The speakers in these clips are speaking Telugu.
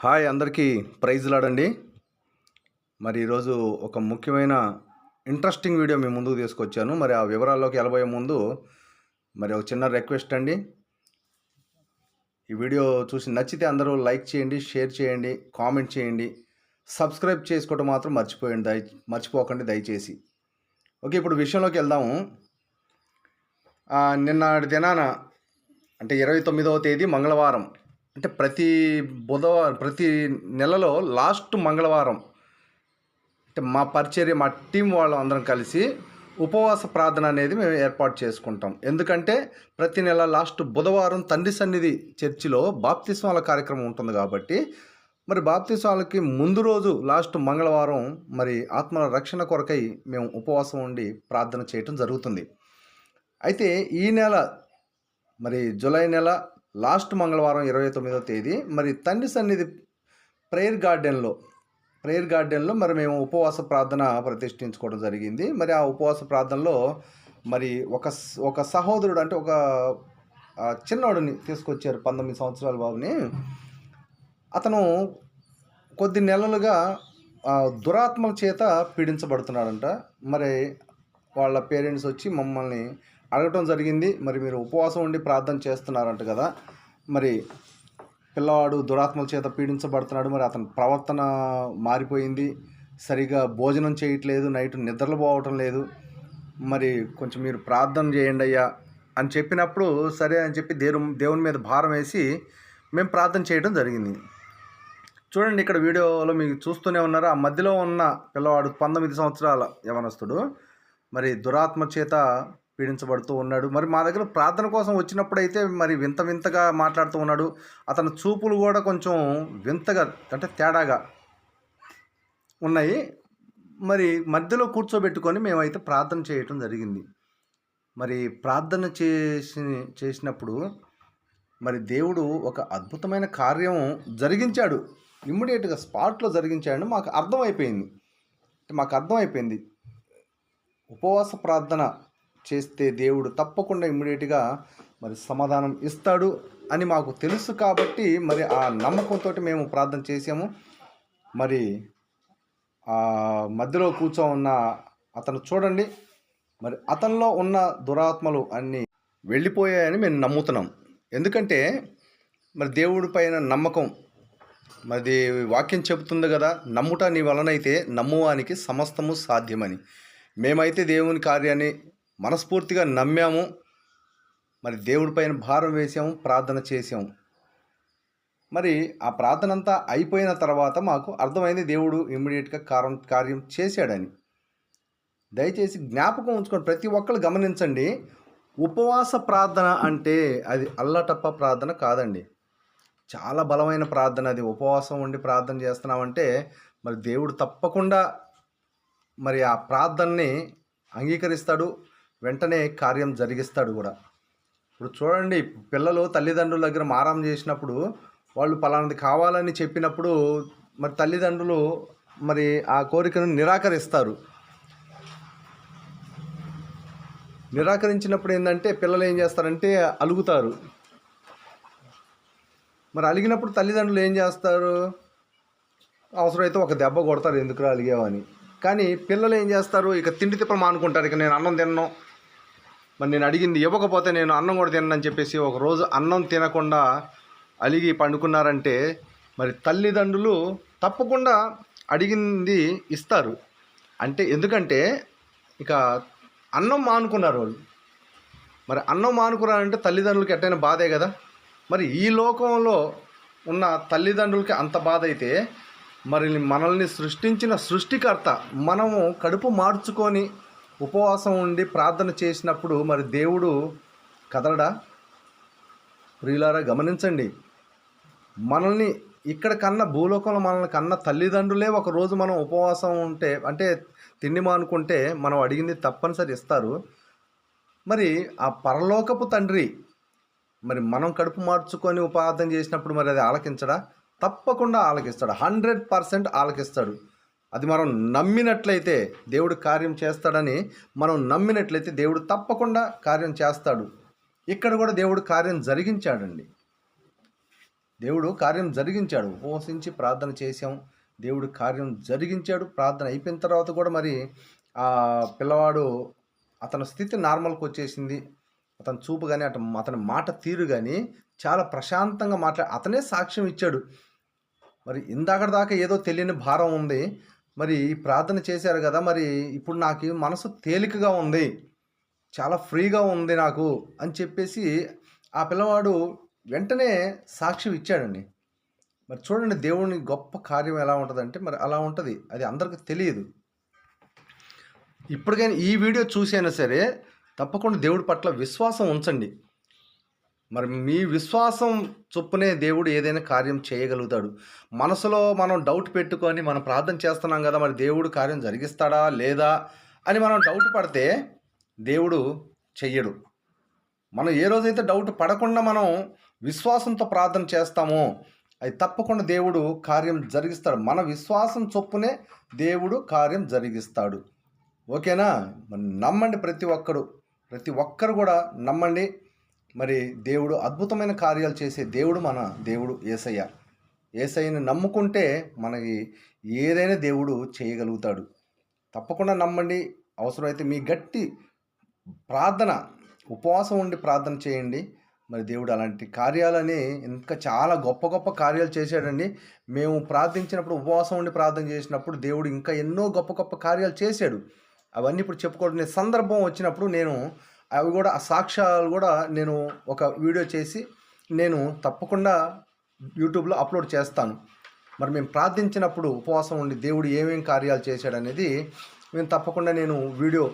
హాయ్ అందరికీ ప్రైజ్లాడండి. మరి ఈరోజు ఒక ముఖ్యమైన ఇంట్రెస్టింగ్ వీడియో మీ ముందుకు తీసుకొచ్చాను. మరి ఆ వివరాల్లోకి వెళ్ళబోయే ముందు మరి ఒక చిన్న రిక్వెస్ట్ అండి. ఈ వీడియో చూసి నచ్చితే అందరూ లైక్ చేయండి షేర్ చేయండి కామెంట్ చేయండి. సబ్స్క్రైబ్ చేసుకోవటం మాత్రం మర్చిపోయండి దయ మర్చిపోకండి దయచేసి. ఓకే ఇప్పుడు విషయంలోకి వెళ్దాము. నిన్నటి దినాన అంటే ఇరవై తొమ్మిదవ తేదీ మంగళవారం. అంటే ప్రతి బుధవారం ప్రతి నెలలో లాస్ట్ మంగళవారం అంటే మా పరిచర్య మా టీం వాళ్ళందరం కలిసి ఉపవాస ప్రార్థన అనేది మేము ఏర్పాటు చేసుకుంటాం. ఎందుకంటే ప్రతి నెల లాస్ట్ బుధవారం తండ్రి సన్నిధి చర్చిలో బాప్తిస్వాల కార్యక్రమం ఉంటుంది కాబట్టి మరి బాప్తిస్వాలకి ముందు రోజు లాస్ట్ మంగళవారం మరి ఆత్మల రక్షణ కొరకై మేము ఉపవాసం ఉండి ప్రార్థన చేయటం జరుగుతుంది. అయితే ఈ నెల మరి జూలై నెల లాస్ట్ మంగళవారం ఇరవై తొమ్మిదో తేదీ. మరి తండ్రి సన్నిధి ప్రేయర్ గార్డెన్లో ప్రేయర్ గార్డెన్లో మరి మేము ఉపవాస ప్రార్థన ప్రతిష్ఠించుకోవడం జరిగింది. మరి ఆ ఉపవాస ప్రార్థనలో మరి ఒక ఒక సహోదరుడు అంటే ఒక చిన్నోడిని తీసుకొచ్చారు పంతొమ్మిది సంవత్సరాల బాబుని. అతను కొద్ది నెలలుగా దురాత్మల చేత పీడించబడుతున్నాడంట. మరి వాళ్ళ పేరెంట్స్ వచ్చి మమ్మల్ని అడగటం జరిగింది. మరి మీరు ఉపవాసం ఉండి ప్రార్థన చేస్తున్నారంట కదా. మరి పిల్లవాడు దురాత్మల చేత పీడించబడుతున్నాడు. మరి అతని ప్రవర్తన మారిపోయింది. సరిగా భోజనం చేయట్లేదు. నైట్ నిద్రలు పోవటం లేదు. మరి కొంచెం మీరు ప్రార్థన చేయండి అయ్యా అని చెప్పినప్పుడు సరే అని చెప్పి దేవు దేవుని మీద భారం వేసి మేము ప్రార్థన చేయడం జరిగింది. చూడండి ఇక్కడ వీడియోలో మీకు చూస్తూనే ఉన్నారు? ఆ మధ్యలో ఉన్న పిల్లవాడు పంతొమ్మిది సంవత్సరాల యవనస్తుడు. మరి దురాత్మ చేత పీడించబడుతూ ఉన్నాడు. మరి మా దగ్గర ప్రార్థన కోసం వచ్చినప్పుడైతే మరి వింత వింతగా మాట్లాడుతూ ఉన్నాడు. అతని చూపులు కూడా కొంచెం వింతగా అంటే తేడాగా ఉన్నాయి. మరి మధ్యలో కూర్చోబెట్టుకొని మేమైతే ప్రార్థన చేయటం జరిగింది. మరి ప్రార్థన చేసి చేసినప్పుడు మరి దేవుడు ఒక అద్భుతమైన కార్యం జరిగించాడు. ఇమ్మీడియట్గా స్పాట్లో జరిగించాడు మాకు అర్థమైపోయింది. అంటే మాకు అర్థమైపోయింది. ఉపవాస ప్రార్థన చేస్తే దేవుడు తప్పకుండా ఇమ్మీడియట్గా మరి సమాధానం ఇస్తాడు అని మాకు తెలుసు కాబట్టి మరి ఆ నమ్మకంతో మేము ప్రార్థన చేసాము మరి ఆ మధ్యలో కూర్చో ఉన్న అతను చూడండి. మరి అతనిలో ఉన్న దురాత్మలు అన్నీ వెళ్ళిపోయాయని మేము నమ్ముతున్నాం. ఎందుకంటే మరి దేవుడి పైన నమ్మకం మరి వాక్యం చెబుతుంది కదా నమ్ముట నీ వలనైతే నమ్మువానికి సమస్తము సాధ్యమని. మేమైతే దేవుని కార్యాన్ని మనస్ఫూర్తిగా నమ్మాము. మరి దేవుడి పైన భారం వేసాము ప్రార్థన చేసాము మరి ఆ ప్రార్థన అంతా అయిపోయిన తర్వాత మాకు అర్థమైంది దేవుడు ఇమ్మీడియట్గా కారం కార్యం చేశాడని. దయచేసి జ్ఞాపకం ఉంచుకోండి ప్రతి ఒక్కరు గమనించండి ఉపవాస ప్రార్థన అంటే అది అల్లటప్ప ప్రార్థన కాదండి. చాలా బలమైన ప్రార్థన అది. ఉపవాసం ఉండి ప్రార్థన చేస్తున్నామంటే మరి దేవుడు తప్పకుండా మరి ఆ ప్రార్థనని అంగీకరిస్తాడు. వెంటనే కార్యం జరిగిస్తాడు కూడా. ఇప్పుడు చూడండి పిల్లలు తల్లిదండ్రుల దగ్గర మారం చేసినప్పుడు వాళ్ళు పలానది కావాలని చెప్పినప్పుడు మరి తల్లిదండ్రులు మరి ఆ కోరికను నిరాకరిస్తారు. నిరాకరించినప్పుడు ఏంటంటే పిల్లలు ఏం చేస్తారంటే అలుగుతారు. మరి అలిగినప్పుడు తల్లిదండ్రులు ఏం చేస్తారు? అవసరమైతే ఒక దెబ్బ కొడతారు ఎందుకు అలిగావని కానీ పిల్లలు ఏం చేస్తారు? ఇక తిండి తిప్పలు మానుకుంటారు. ఇక నేను అన్నం తిన్నాను మరి నేను అడిగింది ఇవ్వకపోతే నేను అన్నం కూడా తినని చెప్పేసి ఒక రోజు అన్నం తినకుండా అలిగి పండుకున్నారంటే మరి తల్లిదండ్రులు తప్పకుండా అడిగింది ఇస్తారు. అంటే ఎందుకంటే ఇక అన్నం మానుకున్నారు వాళ్ళు. మరి అన్నం మానుకున్నారంటే తల్లిదండ్రులకి ఎట్టైనా బాధే కదా? మరి ఈ లోకంలో ఉన్న తల్లిదండ్రులకి అంత బాధ అయితే మరి మనల్ని సృష్టించిన సృష్టికర్త మనము కడుపు మార్చుకొని ఉపవాసం ఉండి ప్రార్థన చేసినప్పుడు మరి దేవుడు కదలడా? ప్రియులారా గమనించండి. మనల్ని ఇక్కడ కన్నా భూలోకంలో మనల్ని కన్న తల్లిదండ్రులే ఒక రోజు మనం ఉపవాసం ఉంటే అంటే తిండి మానుకుంటే మనం అడిగింది తప్పనిసరి ఇస్తారు. మరి ఆ పరలోకపు తండ్రి మరి మనం కడుపు మార్చుకొని ఉపార్థన చేసినప్పుడు మరి అది ఆలకించడా? తప్పకుండా ఆలకిస్తాడు. హండ్రెడ్ పర్సెంట్ ఆలకిస్తాడు. అది మనం నమ్మినట్లయితే దేవుడు కార్యం చేస్తాడని మనం నమ్మినట్లయితే దేవుడు తప్పకుండా కార్యం చేస్తాడు. ఇక్కడ కూడా దేవుడు కార్యం జరిగించాడండి. దేవుడు కార్యం జరిగించాడు. ఉపవసించి ప్రార్థన చేశాం. దేవుడు కార్యం జరిగించాడు. ప్రార్థన అయిపోయిన తర్వాత కూడా మరి ఆ పిల్లవాడు అతని స్థితి నార్మల్కి వచ్చేసింది. అతని చూపు కానీ అటు అతని మాట తీరు కానీ చాలా ప్రశాంతంగా మాట్లా అతనే సాక్ష్యం ఇచ్చాడు. మరి ఇందాక దాకా ఏదో తెలియని భారం ఉంది. మరి ప్రార్థన చేశారు కదా మరి ఇప్పుడు నాకు మనసు తేలికగా ఉంది. చాలా ఫ్రీగా ఉంది నాకు అని చెప్పేసి ఆ పిల్లవాడు వెంటనే సాక్ష్యం ఇచ్చాడండి. మరి చూడండి దేవుని గొప్ప కార్యం ఎలా ఉంటుందంటే మరి అలా ఉంటుంది. అది అందరికి తెలియదు. ఇప్పటికైనా ఈ వీడియో చూసైనా సరే తప్పకుండా దేవుడి పట్ల విశ్వాసం ఉంచండి. మరి మీ విశ్వాసం చొప్పునే దేవుడు ఏదైనా కార్యం చేయగలుగుతాడు. మనసులో మనం డౌట్ పెట్టుకొని మనం ప్రార్థన చేస్తున్నాం కదా మరి దేవుడు కార్యం జరిగిస్తాడా లేదా అని మనం డౌట్ పడితే దేవుడు చెయ్యడు. మనం ఏ రోజైతే డౌట్ పడకుండా మనం విశ్వాసంతో ప్రార్థన చేస్తామో అది తప్పకుండా దేవుడు కార్యం జరిగిస్తాడు. మన విశ్వాసం చొప్పునే దేవుడు కార్యం జరిగిస్తాడు. ఓకేనా? మరి నమ్మండి ప్రతి ఒక్కరు ప్రతి ఒక్కరు కూడా నమ్మండి. మరి దేవుడు అద్భుతమైన కార్యాలు చేసే దేవుడు మన దేవుడు ఏసయ్య. ఏసయ్యని నమ్ముకుంటే మనకి ఏదైనా దేవుడు చేయగలుగుతాడు. తప్పకుండా నమ్మండి. అవసరమైతే మీ గట్టి ప్రార్థన ఉపవాసం ఉండి ప్రార్థన చేయండి. మరి దేవుడు అలాంటి కార్యాలని ఇంకా చాలా గొప్ప గొప్ప కార్యాలు చేశాడండి. మేము ప్రార్థించినప్పుడు ఉపవాసం ఉండి ప్రార్థన చేసినప్పుడు దేవుడు ఇంకా ఎన్నో గొప్ప గొప్ప కార్యాలు చేశాడు. అవన్నీ ఇప్పుడు చెప్పుకోవడం సందర్భం వచ్చినప్పుడు నేను అవి కూడా ఆ సాక్ష్యాలు కూడా నేను ఒక వీడియో చేసి నేను తప్పకుండా యూట్యూబ్లో అప్లోడ్ చేస్తాను. మరి మేము ప్రార్థించినప్పుడు ఉపవాసం ఉండి దేవుడు ఏమేం కార్యాలు చేశాడనేది మేము తప్పకుండా నేను వీడియో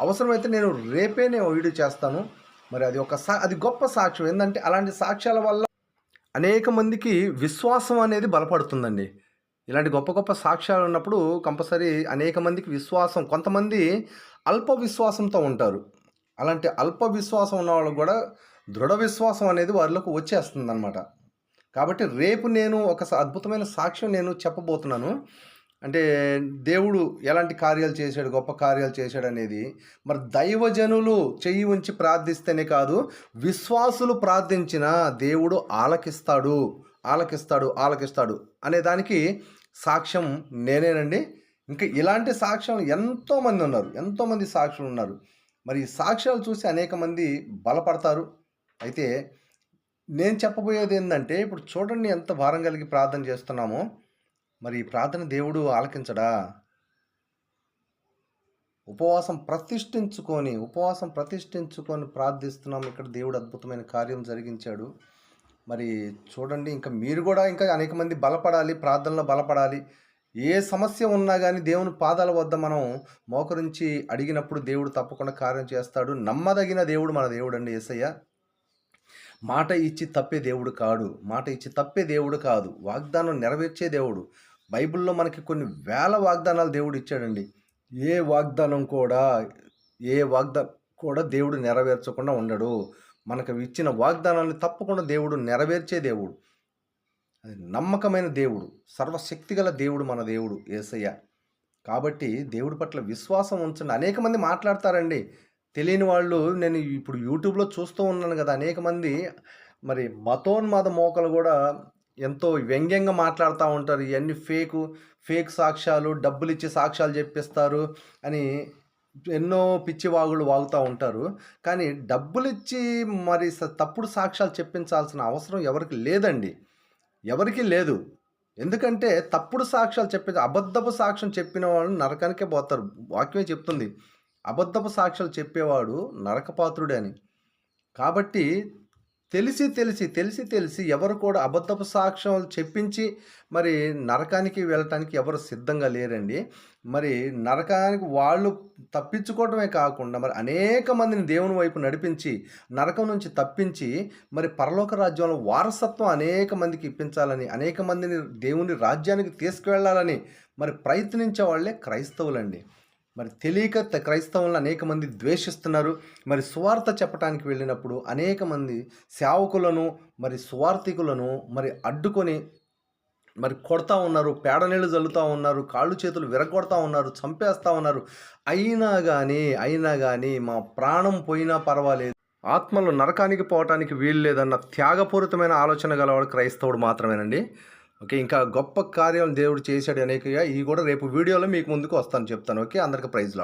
అవసరమైతే నేను రేపే నేను వీడియో చేస్తాను. మరి అది ఒక సా అది గొప్ప సాక్ష్యం. ఏంటంటే అలాంటి సాక్ష్యాల వల్ల అనేక మందికి విశ్వాసం అనేది బలపడుతుందండి. ఇలాంటి గొప్ప గొప్ప సాక్ష్యాలు ఉన్నప్పుడు కంపల్సరీ అనేక మందికి విశ్వాసం కొంతమంది అల్ప విశ్వాసంతో ఉంటారు. అలాంటి అల్ప విశ్వాసం ఉన్న వాళ్ళకు కూడా దృఢ విశ్వాసం అనేది వారిలోకి వచ్చేస్తుంది అనమాట కాబట్టి రేపు నేను ఒక అద్భుతమైన సాక్ష్యం నేను చెప్పబోతున్నాను. అంటే దేవుడు ఎలాంటి కార్యాలు చేశాడు గొప్ప కార్యాలు చేశాడు అనేది మరి దైవజనులు చెయ్యి ఉంచి ప్రార్థిస్తేనే కాదు విశ్వాసులు ప్రార్థించిన దేవుడు ఆలకిస్తాడు ఆలకిస్తాడు ఆలకిస్తాడు అనే దానికి సాక్ష్యం నేనేనండి. ఇంకా ఇలాంటి సాక్ష్యం ఎంతోమంది ఉన్నారు ఎంతోమంది సాక్షులు ఉన్నారు. మరి సాక్ష్యాలు చూసి అనేక మంది బలపడతారు. అయితే నేను చెప్పబోయేది ఏంటంటే ఇప్పుడు చూడండి ఎంత భారం కలిగి ప్రార్థన చేస్తున్నామో. మరి ఈ ప్రార్థన దేవుడు ఆలకించడా? ఉపవాసం ప్రతిష్ఠించుకొని ఉపవాసం ప్రతిష్ఠించుకొని ప్రార్థిస్తున్నాం. ఇక్కడ దేవుడు అద్భుతమైన కార్యం జరిగించాడు. మరి చూడండి ఇంకా మీరు కూడా ఇంకా అనేక మంది బలపడాలి ప్రార్థనలో బలపడాలి. ఏ సమస్య ఉన్నా కానీ దేవుని పాదాల వద్ద మనం మోకరించి అడిగినప్పుడు దేవుడు తప్పకుండా కార్యం చేస్తాడు. నమ్మదగిన దేవుడు మన దేవుడు అండి ఏసయ్య. మాట ఇచ్చి తప్పే దేవుడు కాడు. మాట ఇచ్చి తప్పే దేవుడు కాదు. వాగ్దానం నెరవేర్చే దేవుడు. బైబిల్లో మనకి కొన్ని వేల వాగ్దానాలు దేవుడు ఇచ్చాడండి. ఏ వాగ్దానం కూడా ఏ వాగ్దానం కూడా దేవుడు నెరవేర్చకుండా ఉండడు. మనకు ఇచ్చిన వాగ్దానాన్ని తప్పకుండా దేవుడు నెరవేర్చే దేవుడు. అది నమ్మకమైన దేవుడు సర్వశక్తిగల దేవుడు మన దేవుడు ఏసయ్య. కాబట్టి దేవుడి పట్ల విశ్వాసం ఉంచండి. అనేక మంది మాట్లాడతారండి. తెలియని వాళ్ళు నేను ఇప్పుడు యూట్యూబ్లో చూస్తూ ఉన్నాను కదా అనేక మంది మరి మతోన్మాద మోకలు కూడా ఎంతో వ్యంగ్యంగా మాట్లాడుతూ ఉంటారు. ఇవన్నీ ఫేకు ఫేక్ సాక్ష్యాలు డబ్బులు ఇచ్చి సాక్ష్యాలు చెప్పిస్తారు అని ఎన్నో పిచ్చి వాగులు వాగుతూ ఉంటారు. కానీ డబ్బులిచ్చి మరి తప్పుడు సాక్ష్యాలు చెప్పించాల్సిన అవసరం ఎవరికి లేదండి. ఎవరికీ లేదు. ఎందుకంటే తప్పుడు సాక్ష్యాలు చెప్పేది అబద్ధపు సాక్ష్యం చెప్పిన వాళ్ళు నరకానికే పోతారు. వాక్యమే చెప్తుంది. అబద్ధపు సాక్ష్యాలు చెప్పేవాడు నరకపాత్రుడే అని. కాబట్టి తెలిసి తెలిసి తెలిసి తెలిసి ఎవరు కూడా అబద్ధపు సాక్ష్యాలు చెప్పించి మరి నరకానికి వెళ్ళటానికి ఎవరు సిద్ధంగా లేరండి. మరి నరకానికి వాళ్ళు తప్పించుకోవడమే కాకుండా మరి అనేక మందిని దేవుని వైపు నడిపించి నరకం నుంచి తప్పించి మరి పరలోక రాజ్యంలో వారసత్వం అనేక మందికి ఇప్పించాలని అనేక మందిని దేవుని రాజ్యానికి తీసుకువెళ్ళాలని మరి ప్రయత్నించే వాళ్ళే క్రైస్తవులండి. మరి తెలియక క్రైస్తవులను అనేక మంది ద్వేషిస్తున్నారు. మరి స్వార్థ చెప్పడానికి వెళ్ళినప్పుడు అనేక మంది సేవకులను మరి స్వార్థికులను మరి అడ్డుకొని మరి కొడతా ఉన్నారు. పేడ నీళ్ళు ఉన్నారు. కాళ్ళు చేతులు విరగొడతా ఉన్నారు. చంపేస్తూ ఉన్నారు. అయినా కానీ అయినా కానీ మా ప్రాణం పోయినా పర్వాలేదు. ఆత్మలు నరకానికి పోవటానికి వీలు లేదన్న త్యాగపూరితమైన ఆలోచన గలవాడు క్రైస్తవుడు మాత్రమేనండి. ఓకే ఇంకా గొప్ప కార్యం దేవుడు చేశాడు అనేకగా ఇవి కూడా రేపు వీడియోలో మీకు ముందుకు వస్తాను చెప్తాను. ఓకే అందరికి ప్రైజ్లో